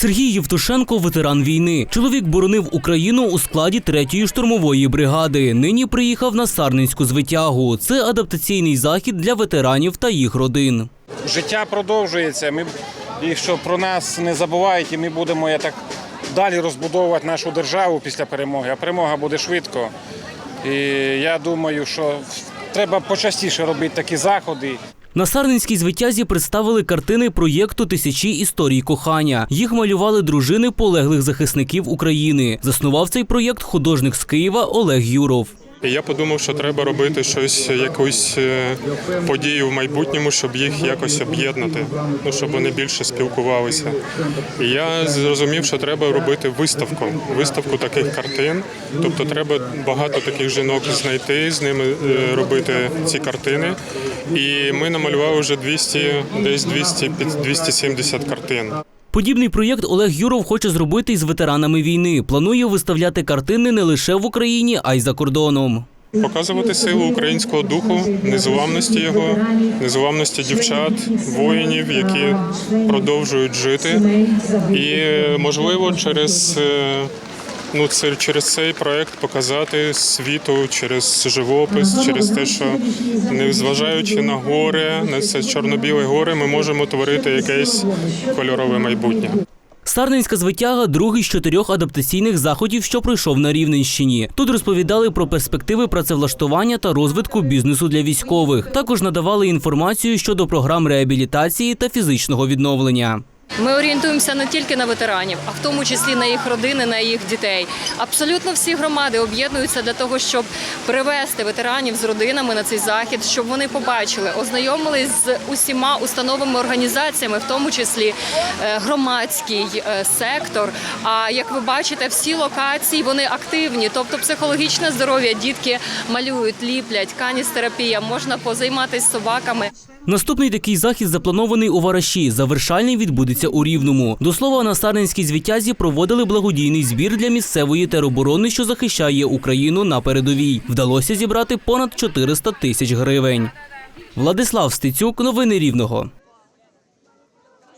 Сергій Євтушенко ветеран війни. Чоловік боронив Україну у складі третьої штурмової бригади. Нині приїхав на Сарненську звитягу. Це адаптаційний захід для ветеранів та їх родин. життя продовжується. Ми і що про нас не забувають, і ми будемо я так далі розбудовувати нашу державу після перемоги. А перемога буде швидко. І я думаю, що треба почастіше робити такі заходи. На Сарненській звитязі представили картини проєкту Тисячі історій кохання. Їх малювали дружини полеглих захисників України. Заснував цей проєкт художник з Києва Олег Юров. І я подумав, що треба робити щось, якусь е, подію в майбутньому, щоб їх якось об'єднати, ну щоб вони більше спілкувалися. І я зрозумів, що треба робити виставку, виставку таких картин. Тобто треба багато таких жінок знайти, з ними е, робити ці картини. І ми намалювали вже 200, десь 200, 270 картин. Подібний проєкт Олег Юров хоче зробити із ветеранами війни. Планує виставляти картини не лише в Україні, а й за кордоном. Показувати силу українського духу, незламності його, незламності дівчат, воїнів, які продовжують жити. І можливо, через е, ну це через цей проект показати світу через живопис, через те, що незважаючи на горе, на це чорно-біле горе, ми можемо творити якесь кольорове майбутнє. Сарненська звитяга другий з чотирьох адаптаційних заходів, що пройшов на Рівненщині. Тут розповідали про перспективи працевлаштування та розвитку бізнесу для військових. Також надавали інформацію щодо програм реабілітації та фізичного відновлення. Ми орієнтуємося не тільки на ветеранів, а в тому числі на їх родини, на їх дітей. Абсолютно всі громади об'єднуються для того, щоб привести ветеранів з родинами на цей захід, щоб вони побачили, ознайомились з усіма установами організаціями, в тому числі е, громадський е, сектор. А як ви бачите, всі локації вони активні, тобто психологічне здоров'я, дітки малюють, ліплять, каністерапія, можна позайматися собаками. Наступний такий захід запланований у Вараші. Завершальний відбудеться у Рівному. До слова, на Сарненській звітязі проводили благодійний збір для місцевої тероборони, що захищає Україну на передовій. Вдалося зібрати понад 400 тисяч гривень. Владислав Стецюк, новини Рівного.